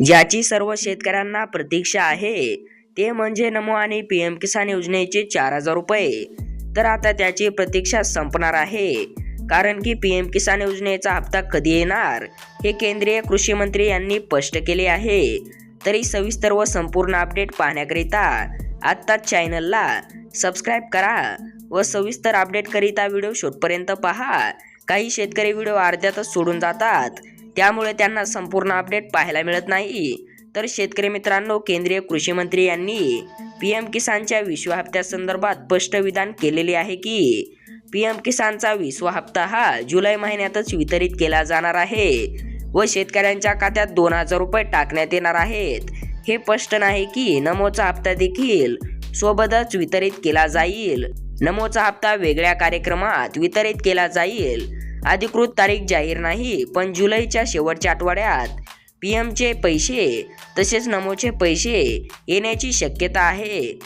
ज्याची सर्व शेतकऱ्यांना प्रतीक्षा आहे ते म्हणजे नमो आणि पी एम किसान योजनेचे चार हजार रुपये. तर आता त्याची प्रतीक्षा संपणार आहे कारण की पी एम किसान योजनेचा हप्ता कधी येणार हे केंद्रीय कृषी मंत्री यांनी स्पष्ट केले आहे. तरी सविस्तर व संपूर्ण अपडेट पाहण्याकरिता आत्ताच चॅनलला सबस्क्राईब करा व सविस्तर अपडेट करिता व्हिडिओ शेवटपर्यंत पहा. काही शेतकरी व्हिडिओ अर्ध्यातच सोडून जातात. त्यामुळे त्यांना संपूर्ण अपडेट पाहायला मिळत नाही. तर शेतकरी मित्रांनो केंद्रीय कृषी मंत्री यांनी पी एम किसानच्या विश्व हप्त्यासंदर्भात स्पष्ट विधान केलेले आहे की पी एम किसानचा विश्व हप्ता हा जुलै महिन्यातच वितरित केला जाणार आहे व शेतकऱ्यांच्या खात्यात दोन हजार रुपये टाकण्यात येणार आहेत. हे स्पष्ट नाही की नमोचा हप्ता देखील सोबतच वितरित केला जाईल. नमोचा हप्ता वेगळ्या कार्यक्रमात वितरित केला जाईल. अधिकृत तारीख जाहीर नाही पण जुलैच्या शेवटच्या आठवड्यात पी एमचे पैसे तसेच नमोचे पैसे येण्याची शक्यता आहे.